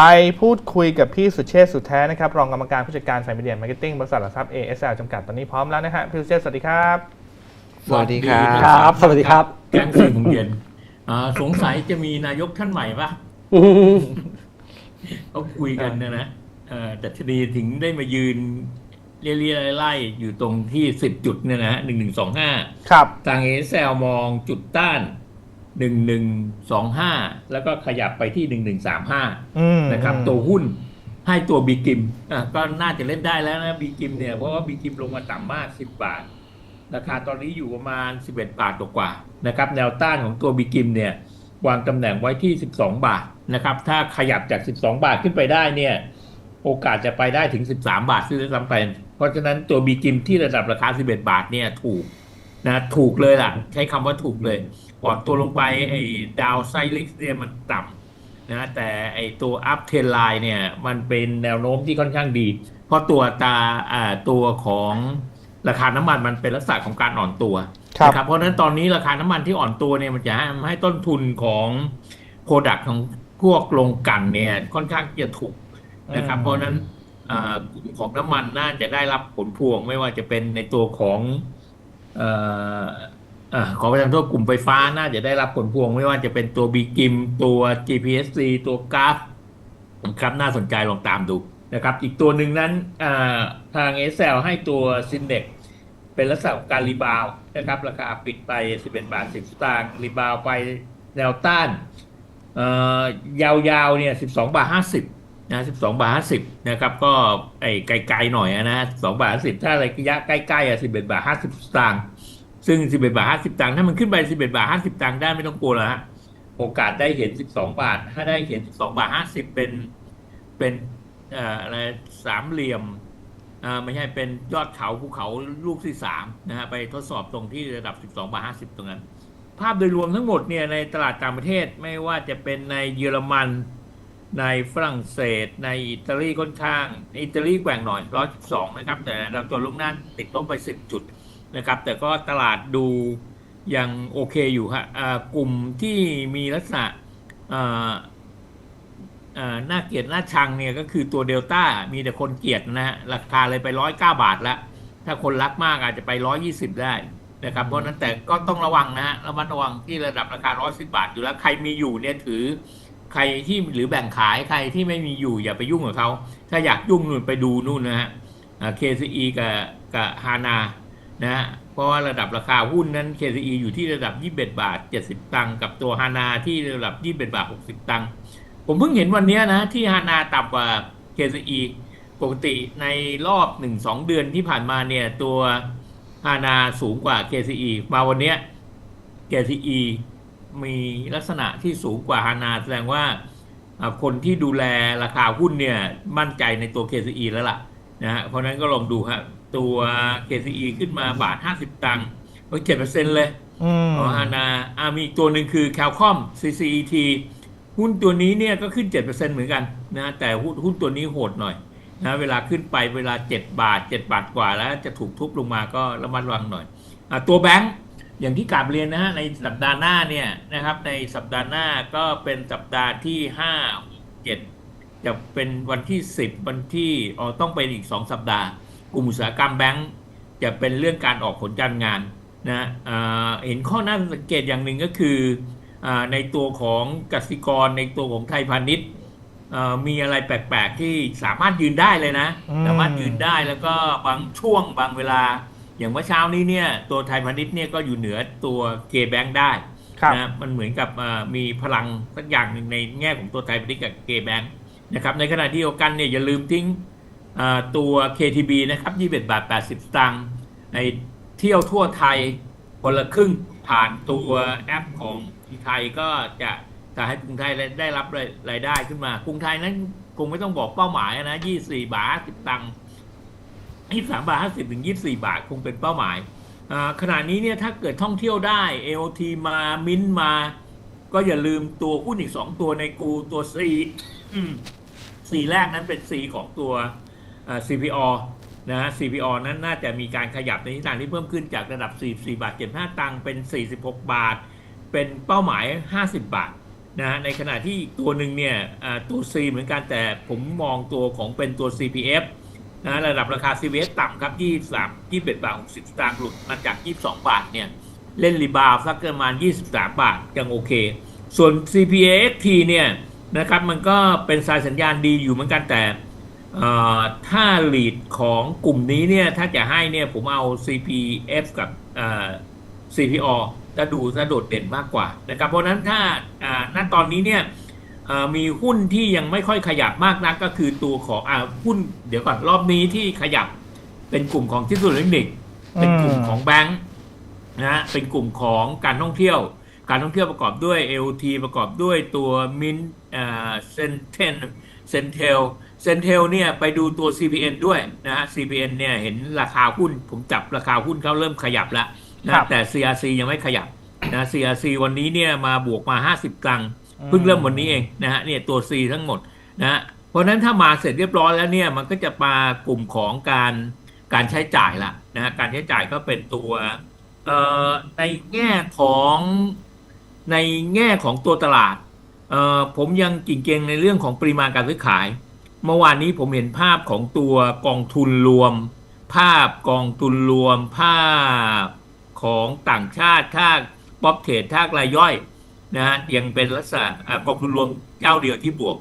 ไปพูดคุยกับพี่สุเชษฐ์สุดแท้นะครับ รองกรรมการผู้จัดการฝ่ายมีเดียมาร์เก็ตติ้งบริษัทหลักทรัพย์ ASL จำกัดตอนนี้พร้อมแล้วนะฮะพี่สุเชษฐ์สวัสดีครับ สวัสดีครับครับ สวัสดีครับ แกงสี่โมงเย็นอ่าสงสัยจะมีนายกท่านใหม่ปะเขาคุยกันนะนะเอ่อแต่ชนีถึงได้มายืนเรียๆไล่ๆอยู่ตรงที่สิบจุดเนี่ยนะหนึ่งหนึ่งสองห้าครับ ทางเอสลมองจุดต้าน หนึ่งหนึ่งสองห้าแล้วก็ขยับไปที่หนึ่งหนึ่งสามห้าอืมนะครับ ตัวหุ้นให้ตัวบีกิมอะก็น่าจะเล่นได้แล้วนะบีกิมเนี่ยเพราะว่าบีกิมลงมาต่ำมากสิบบาท ราคาตอนนี้อยู่ประมาณ 11 บาทกว่าๆนะครับ แนวต้านของตัวบิกิมเนี่ยวางตำแหน่งไว้ที่ 12 บาทนะครับ ถ้าขยับจาก 12 บาทขึ้นไปได้เนี่ย โอกาสจะไปได้ถึง 13 บาทซึ่งจะจำเป็นเพราะฉะนั้นตัวบิกิมที่ระดับราคา 11 บาทเนี่ยถูก นะถูกเลยล่ะ ใช้คำว่าถูกเลยอ่อนตัวลงไปไอ้ดาวไซลิกเนี่ยมันต่ำนะแต่ไอ้ตัวอัพเทนไลน์เนี่ยมันเป็นแนวโน้มที่ค่อนข้างดี เพราะตัวตาอ่าตัวของราคาน้ำมันมันเป็นลักษณะของการอ่อนตัวครับนะครับเพราะฉะนั้นตอนนี้ราคาน้ำมันที่อ่อนตัวเนี่ยมันจะทำให้ต้นทุนของโปรดักต์ของพวกโรงกลันเนี่ยค่อนข้างจะถูกนะครับอืมเพราะฉะนั้นอ่ากลุ่มของน้ำมันน่าจะได้รับผลพวงไม่ว่าจะเป็นในตัวของ เอ่อขอประทานโทษกลุ่มไฟฟ้าน่าจะได้รับผลพวงไม่ว่าจะเป็นตัวบีกิมตัว GPSC ตัวกราฟครับน่าสนใจลองตามดูนะครับ อีกตัวหนึ่งนั้นทางเอสให้ตัวซินเด็กเป็นลักษณะการรีบาวด์นะครับ ราคาปิดไป 11 บาท 10 สตางค์รีบาวด์ไปแนวต้านยาวๆเนี่ย 12 บาท 50 นะ12บาท50นะครับ ก็ไอ้ไกลๆหน่อยนะ2บาท50ถ้าระยะใกล้ๆอะ11บาท50สตางค์ซึ่ง11บาท50สตางค์ถ้ามันขึ้นไป11บาท50สตางค์ได้ไม่ต้องกลัวแล้วฮะโอกาสได้เห็น12บาท ถ้าได้เห็น12บาท50เป็นเป็นเอ่ออะไรสามเหลี่ยมอ่าไม่ใช่เป็นยอดเขาภูเขาลูกที่สามนะฮะไปทดสอบตรงที่ระดับ12บาท50ตรงนั้น ภาพโดยรวมทั้งหมดเนี่ยในตลาดต่างประเทศไม่ว่าจะเป็นในเยอรมัน ในฝรั่งเศสในอิตาลีค่อนข้าง อิตาลีแกว่งหน่อย112นะครับ แต่เราตัวลูกนั้นติดลบไป10จุดนะครับ แต่ก็ตลาดดูยังโอเคอยู่ฮะกลุ่มที่มีลักษณะน่าเกลียดน่าชังเนี่ยก็คือตัวเดลต้ามีแต่คนเกลียดนะฮะราคาเลยไปร้อยเก้าบาทแล้ว ถ้าคนรักมากอาจจะไปร้อยี่สิบได้นะครับเพราะนั้นแต่ก็ต้องระวังนะฮะระมัดระวังที่ระดับราคาร้อยสิบาทอยู่แล้วใครมีอยู่เนี่ยถือ ใครที่หรือแบ่งขายใครที่ไม่มีอยู่อย่าไปยุ่งกับเขาถ้าอยากยุ่งนู่นไปดูนู่นนะฮะอ่า KCE กับกับฮานานะฮะเพราะว่าระดับราคาหุ้นนั้น KCE อยู่ที่ระดับ 21 บาท 70 ตังค์กับตัวฮานาที่ระดับ 21 บาท 60 ตังค์ผมเพิ่งเห็นวันนี้นะที่ฮานาต่ำกว่า KCE ปกติในรอบ 1-2 เดือนที่ผ่านมาเนี่ยตัวฮานาสูงกว่า KCE มาวันนี้ย KCE มีลักษณะที่สูงกว่าฮานาแสดงว่าอ่าคนที่ดูแลราคาหุ้นเนี่ยมั่นใจในตัว KCE แล้วล่ะนะฮะเพราะฉะนั้นก็ลองดูฮะตัว KCE ขึ้นมาบาท 50 ตังค์เจ็ดเปอร์เซ็นต์เลยอืมของฮานาอ่ามีอีกตัวหนึ่งคือ Calcom CCET หุ้นตัวนี้เนี่ยก็ขึ้น 7%เหมือนกันนะแต่หุ้นหุ้นตัวนี้โหดหน่อยนะเวลาขึ้นไปเวลา 7 บาท 7 บาทกว่าแล้วจะถูกทุบลงมาก็ระมัดระวังหน่อยอะตัวแบงค์ อย่างที่กราบเรียนนะฮะในสัปดาห์หน้าเนี่ยนะครับ ในสัปดาห์หน้าก็เป็นสัปดาห์ที่5 7จะเป็นวันที่10วันที่อ๋อต้องเป็นอีก2สัปดาห์ กลุ่มอุตสาหกรรมแบงค์จะเป็นเรื่องการออกผลการงานนะอ่าเห็นข้อน่าสังเกตอย่างหนึ่งก็คืออาในตัวของกสิกรในตัวของไทยพาณิชย์อ่ามีอะไรแปลกๆที่สามารถยืนได้เลยนะอืมสามารถยืนได้แล้วก็บางช่วงบางเวลา อย่างเมื่อเช้านี้เนี่ยตัวไทยพาณิชย์เนี่ยก็อยู่เหนือตัวเคแบงได้ครับนะมันเหมือนกับอ่ามีพลังสักอย่างหนึ่งในแง่ของตัวไทยพาณิชย์กับเคแบงนะครับในขณะที่เดียวกันเนี่ยอย่าลืมทิ้งอ่าตัว KTB นะครับ21บาท 80 สตางค์ในเที่ยวทั่วไทยคนละครึ่งผ่านตัวแอปของกรุงไทยก็จะจะให้กรุงไทยได้รับรายได้ขึ้นมากรุงไทยนั้นคงไม่ต้องบอกเป้าหมายนะ 24 บาท 10 ตังค์ 23บาท50ถึง24บาทคงเป็นเป้าหมายขณะนี้เนี่ยถ้าเกิดท่องเที่ยวได้ AOT มามินมา ก็อย่าลืมตัวหุ้นอีก2ตัวในกูตัว C อืม C แรกนั้นเป็น C ของตัว CPO นะฮะ CPO นั้นน่าจะมีการขยับในทิศทางที่เพิ่มขึ้นจากระดับ 44 บาท 75 ตังค์เป็น 46 บาท เป็นเป้าหมาย 50 บาทนะฮะในขณะที่ตัวหนึ่งเนี่ยตัว C เหมือนกันแต่ผมมองตัวของเป็นตัว CPF นะระดับราคา CPF ต่ำครับ23 21บาท60สตางค์หลุดมาจาก22บาทเนี่ยเล่นรีบาวด์สักประมาณ23บาทยังโอเค ส่วน CPAFT เนี่ยนะครับมันก็เป็นสายสัญญาณดีอยู่เหมือนกันแต่ถ้า lead ของกลุ่มนี้เนี่ยถ้าจะให้เนี่ยผมเอา CPF กับ CPO จะดูจะโดดเด่นมากกว่านะครับเพราะนั้นถ้าณตอนนี้เนี่ย มีหุ้นที่ยังไม่ค่อยขยับมากนักก็คือตัวของอหุ้นเดี๋ยวก่อนรอบนี้ที่ขยับเป็นกลุ่มของที่สุดเทคนิคเป็นกลุ่มของแบงค์นะฮะเป็นกลุ่มของการท่องเที่ยว การท่องเที่ยวประกอบด้วย LT ประกอบด้วยตัวมินเซนเทนเซนเทลเซนเทลเนี่ยไปดูตัว CPN ด้วยนะฮะ CPN เนี่ยเห็นราคาหุ้น ผมจับราคาหุ้นเขาเริ่มขยับแล้วนะแต่ CRC ยังไม่ขยับนะ CRC วันนี้เนี่ยมาบวกมา 50ตังค์ เพิ่งเริ่มวันนี้เองนะฮะเนี่ยตัว C ทั้งหมดนะฮะเพราะฉะนั้นถ้ามาเสร็จเรียบร้อยแล้วเนี่ยมันก็จะมากลุ่มของการการใช้จ่ายละนะฮะการใช้จ่ายก็เป็นตัวเอ่อในแง่ของในแง่ของตัวตลาดเอ่อผมยังกิ่งเกงในเรื่องของปริมาณการซื้อขาย เมื่อวานนี้ผมเห็นภาพของตัวกองทุนรวม ภาพกองทุนรวมภาพของต่างชาติภาป๊อปเทรดภารายย่อย นะฮะยังเป็นลักษณะกองทุนรวมเจ้าเดียวที่บวก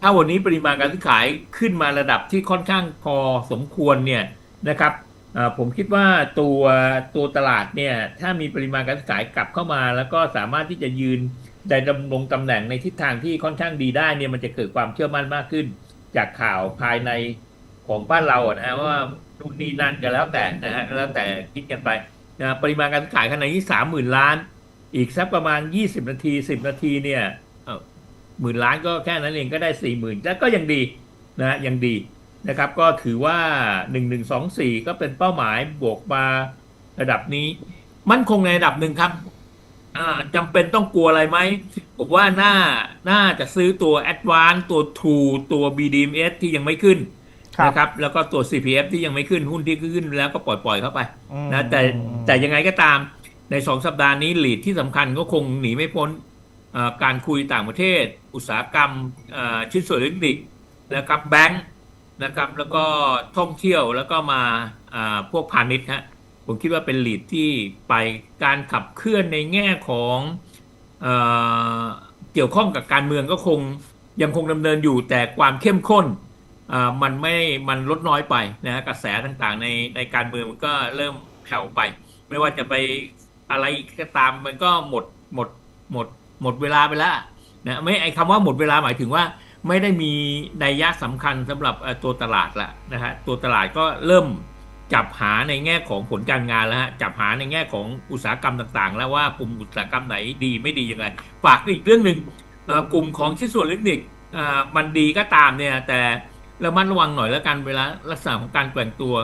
ถ้าวันนี้ปริมาณการซื้อขายขึ้นมาระดับที่ค่อนข้างพอสมควรเนี่ยนะครับผมคิดว่าตัวตัวตลาดเนี่ยถ้ามีปริมาณการซื้อขายกลับเข้ามา แล้วก็สามารถที่จะยืนได้ดำรงตำแหน่งในทิศทางที่ค่อนข้างดีได้เนี่ยมันจะเกิดความเชื่อมั่นมากขึ้น จากข่าวภายในของบ้านเราอะนะฮะว่านู่นนี่นั่นก็แล้วแต่นะฮะแล้วแต่คิดกันไปนะปริมาณการซื้อขายขณะนี้สามหมื่นล้าน อีกสักประมาณยี่สิบนาทีสิบนาทีเนี่ยเอ่อหมื่นล้านก็แค่นั้นเองก็ได้สี่หมื่นแล้วก็ยังดีนะฮะยังดีนะครับ ก็ถือว่าหนึ่งหนึ่งสองสี่ก็เป็นเป้าหมายบวกมาระดับนี้ มั่นคงในระดับหนึ่งครับอ่าจำเป็นต้องกลัวอะไรไหมผมว่าน่าน่าจะซื้อตัว Advance ตัว True ตัว BDMs ที่ยังไม่ขึ้นครับนะครับแล้วก็ตัว CPF ที่ยังไม่ขึ้นหุ้นที่ขึ้นแล้วก็ปล่อยปล่อยๆเข้าไปอืมนะแต่แต่ยังไงก็ตาม ในสองสัปดาห์นี้หลีดที่สำคัญก็คงหนีไม่พ้นการคุยต่างประเทศ อุตสาหกรรมชิ้นส่วนอิเล็กทริกนะครับแบงค์นะครับแล้วก็ท่องเที่ยวแล้วก็มาพวกพาณิชย์ฮะผมคิดว่าเป็นลีดที่ไปการขับเคลื่อนในแง่ของเอเกี่ยวข้องกับการเมืองก็คงยังคงดำเนินอยู่แต่ความเข้มข้นมันไม่มันลดน้อยไปนะฮะกระแสต่างๆในในการเมืองมันก็เริ่มแผ่วไป ไม่ว่าจะไป อะไรก็ตามมันก็หมดหมดหมดหมดเวลาไปแล้วนะไม่ไอคำว่าหมดเวลาหมายถึงว่าไม่ได้มีนัยยะสำคัญสำหรับตัวตลาดละนะฮะตัวตลาดก็เริ่มจับหาในแง่ของผลการงานแล้วฮะจับหาในแง่ของอุตสาหกรรมต่างๆ แล้วว่ากลุ่มอุตสาหกรรมไหนดีไม่ดียังไงฝากอีกเรื่องหนึ่งกลุ่มของชิ้นส่วนเล็กนิกมันดีก็ตามเนี่ยแต่ ระมัดระวังหน่อยแล้วกันเวลาลักษณะของการแกว่งตัว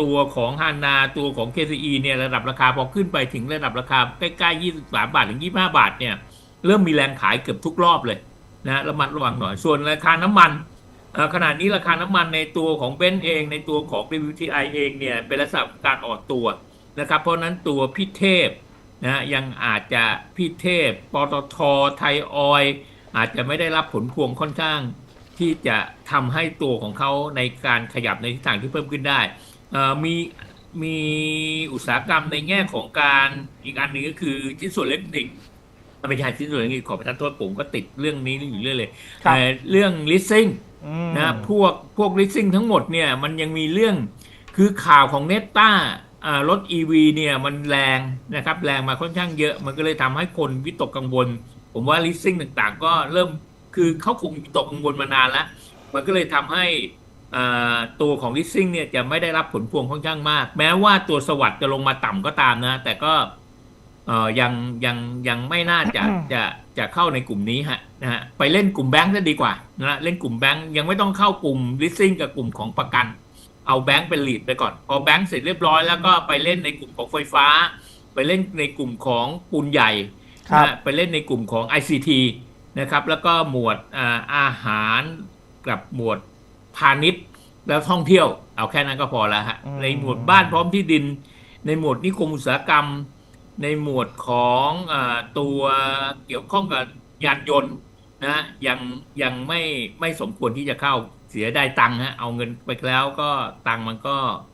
ตัวของฮานาตัวของ KCE เนี่ยระดับราคาพอขึ้นไปถึงระดับราคาใกล้ๆ 23 บาทถึง 25 บาทเนี่ยเริ่มมีแรงขายเกือบทุกรอบเลยนะระมัดระวังหน่อยส่วนราคาน้ำมันเอ่อขณะนี้ราคาน้ำมันในตัวของเบนเองในตัวของ WTI เองเนี่ยเป็นลักษณะการอ่อนตัวนะครับเพราะนั้นตัวพี่เทพนะยังอาจจะพี่เทพปตทไทยออย อาจจะไม่ได้รับผลพวงค่อนข้าง ที่จะทำให้ตัวของเขาในการขยับในทิศทางที่เพิ่มขึ้นได้เอ่อมีมีอุตสาหกรรมในแง่ของการอีกอันหนึ่งก็คือชิ้นส่วนอิเล็กทรอนิกส์ไม่ใช่ชิ้นส่วนอิเล็กทรอนิกส์ขอประทานโทษผมก็ติดเรื่องนี้อยู่เรื่อยเลยครับเอ่อเรื่อง leasing อืมนะพวกพวก leasing ทั้งหมดเนี่ยมันยังมีเรื่องคือข่าวของเนตต้อ่ารถ EV เนี่ยมันแรงนะครับแรงมาค่อนข้างเยอะ มันก็เลยทำให้คนวิตกกังวล ผมว่า leasing ต่างๆ ก็เริ่ม คือเขาคงวิตกกังวลมานานแล้ว มันก็เลยทำให้อ่าตัวของ leasing เนี่ยจะไม่ได้รับผลพวงค่อนข้างมาก แม้ว่าตัวสวัสด์จะลงมาต่ำก็ตามนะ แต่ก็เอ่อยังยังยังไม่น่าจะจะจะเข้าในกลุ่มนี้ฮะนะฮะไปเล่นกลุ่มแบงค์จะดีกว่านะฮะเล่นกลุ่มแบงค์ยังไม่ต้องเข้ากลุ่ม leasing กับกลุ่มของประกัน เอาแบงค์เป็นลีดไปก่อน พอแบงค์เสร็จเรียบร้อยแล้วก็ไปเล่นในกลุ่มของไฟฟ้า ไปเล่นในกลุ่มของปูนใหญ่ครับนะฮะไปเล่นในกลุ่มของ ICT นะครับ แล้วก็หมวดอ่าอาหารกับหมวดพาณิชย์แล้วท่องเที่ยว เอาแค่นั้นก็พอแล้วฮะอืมในหมวดบ้านพร้อมที่ดิน ในหมวดนิคมอุตสาหกรรม ในหมวดของอาตัวเกี่ยวข้องกับยานยนต์นะยังยังไม่ไม่สมควรที่จะเข้าเสียได้ตังค์ฮะเอาเงินไปแล้วก็ตังค์มันก็เอ่อ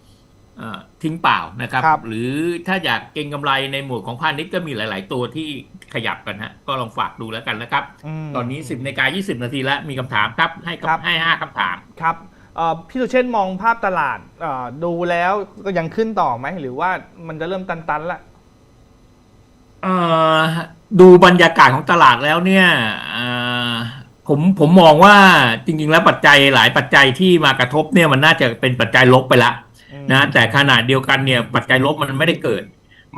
ทิ้งเปล่านะครับครับหรือถ้าอยากเก็งกำไรในหมวดของพาณิชย์ก็มีหลาย ๆ ตัวที่ขยับกันฮะก็ลองฝากดูแล้วกันนะครับมตอนนี้สิบนาฬิกายี่สิบนาทีแล้วมีคำถามครับให้ครับให้ห้าคำถามครับเอ่อพี่สุเชษฐ์มองภาพตลาดเอ่อดูแล้วก็ยังขึ้นต่อไหม หรือว่ามันจะเริ่มตันๆละเอ่อดูบรรยากาศของตลาดแล้วเนี่ยเอ่อผมผมมองว่าจริง ๆ แล้วปัจจัยหลายปัจจัยที่มากระทบเนี่ยมันน่าจะเป็นปัจจัยลบไปละอืม นะแต่ขนาดเดียวกันเนี่ยปัจจัยลบมันไม่ได้เกิด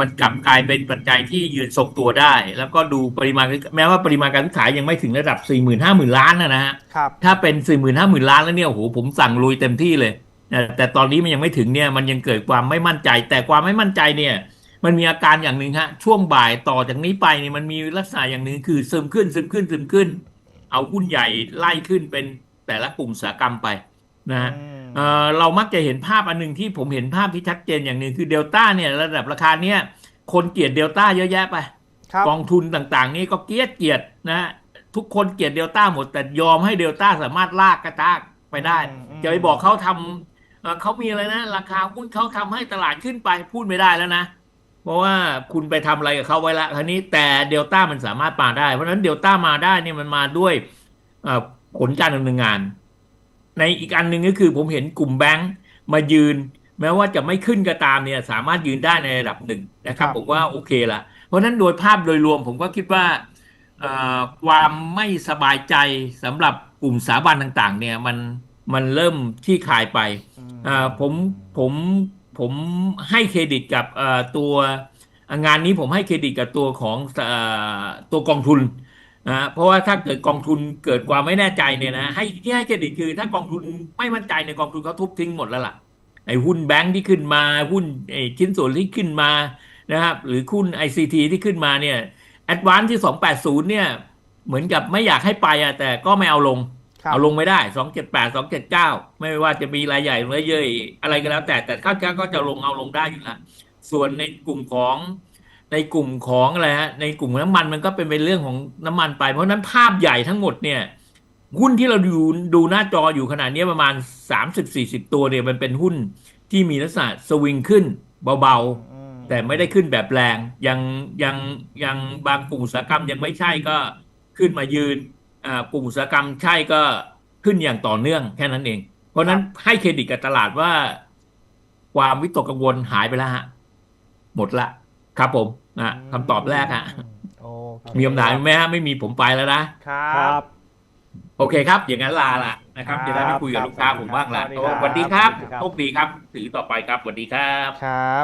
มันกลับกลายเป็นปัจจัยที่ยืนทรงตัวได้ แล้วก็ดูปริมาณแม้ว่าปริมาณการซื้อขายยังไม่ถึงระดับ4 0 0 0 0 5 0,000 ล้านนะนะฮะครับถ้าเป็น4 0 0 0 0 5 0,000 ล้านแล้วเนี่ยโอ้โหผมสั่งลุยเต็มที่เลยนะแต่ตอนนี้มันยังไม่ถึงเนี่ยมันยังเกิดความไม่มั่นใจ แต่ความไม่มั่นใจเนี่ยมันมีอาการอย่างหนึ่งฮะช่วงบ่ายต่อจากนี้ไปเนี่ยมันมีลักษณะอย่างหนึ่งคือซึมขึ้นซึมขึ้นซึมขึ้น เอาหุ้นใหญ่ไล่ขึ้นเป็นแต่ละกลุ่มอุตสาหกรรมไป นะฮะอืมเอ่อเรามักจะเห็นภาพอันหนึ่งที่ผมเห็นภาพที่ชัดเจนอย่างหนึ่งคือเดลต้าเนี่ยระดับราคาเนี่ยคนเกลียดเดลต้าเยอะแยะไปครับกองทุนต่างๆ นี่ก็เกลียดเกลียดนะฮะทุกคนเกลียดเดลต้าหมด แต่ยอมให้เดลต้าสามารถลากกระตากไปได้อืมอืมจะไปบอกเขาทำเอ่อเขามีอะไรนะ ราคาหุ้นเขาทำให้ตลาดขึ้นไปพูดไม่ได้แล้วนะ เพราะว่าคุณไปทำอะไรกับเขาไว้ละทีนี้แต่เดลต้ามันสามารถมาได้ เพราะฉะนั้นเดลต้ามาได้เนี่ยมันมาด้วยเอ่อผลการดำเนินงาน ในอีกอันหนึ่งก็คือผมเห็นกลุ่มแบงค์มายืน แม้ว่าจะไม่ขึ้นก็ตามเนี่ยสามารถยืนได้ในระดับหนึ่งนะครับครับผมว่าโอเคละเพราะฉะนั้นโดยภาพโดยรวมผมก็คิดว่าเอ่อความไม่สบายใจสำหรับกลุ่มสถาบันต่างๆ เนี่ยมันมันเริ่มที่คลายไปอ่าผมผมผมให้เครดิตกับเอ่อตัวงานนี้ผมให้เครดิตกับตัวของเอ่อตัวกองทุน นะเพราะว่าถ้าเกิดกองทุนเกิดความไม่แน่ใจเนี่ยนะให้ที่ให้เครดิตคือ ถ้ากองทุนไม่มั่นใจในยกองทุนเขาทุบทิ้งหมดแล้วล่ะไอ้หุ้นแบงค์ที่ขึ้นมาหุ้นไอ้ชิ้นส่วนที่ขึ้นมานะครับ หรือหุ้น ICT ที่ขึ้นมาเนี่ยแอดวานที่280เนี่ย เหมือนกับไม่อยากให้ไปอะแต่ก็ไม่เอาลงครับเอาลงไม่ได้สองเจ็ดแปดสองเจ็ดเก้าไม่ว่าจะมีรายใหญ่รายย่อยอะไรก็แล้ว แต่แต่ข้าวก็จะลงเอาลงได้อยู่แล้วส่วนในกลุ่มของ ในกลุ่มของอะไรฮะในกลุ่มน้ำมันมันก็เป็นเป็นเรื่องของน้ำมันไป เพราะฉะนั้นภาพใหญ่ทั้งหมดเนี่ยหุ้นที่เราดูดูหน้าจออยู่ขนาดนี้ประมาณสามสิบสี่สิบตัวเนี่ยมันเป็นหุ้นที่มีลักษณะสวิงขึ้นเบาๆอืมแต่ไม่ได้ขึ้นแบบแรง ยังยังยังบางกลุ่มอุตสาหกรรมยังไม่ใช่ก็ขึ้นมายืนอ่ากลุ่มอุตสาหกรรมใช่ก็ขึ้นอย่างต่อเนื่องแค่นั้นเอง เพราะฉะนั้นให้เครดิตกับตลาดว่า ความวิตกกังวลหายไปแล้วฮะหมดละครับผม นะคำตอบแรกฮะโอเคมีคำถามไหมฮะไม่มีผมไปแล้วนะครัครับบโอเคครับ อย่างนั้นลาละนะครับครับจะได้ไม่คุยกับลูกค้าผมบ้างละสวัสดีครับสวัสดีครับสวัสดีครับโชคดีครับถือต่อไปครับสวัสดีครับครับ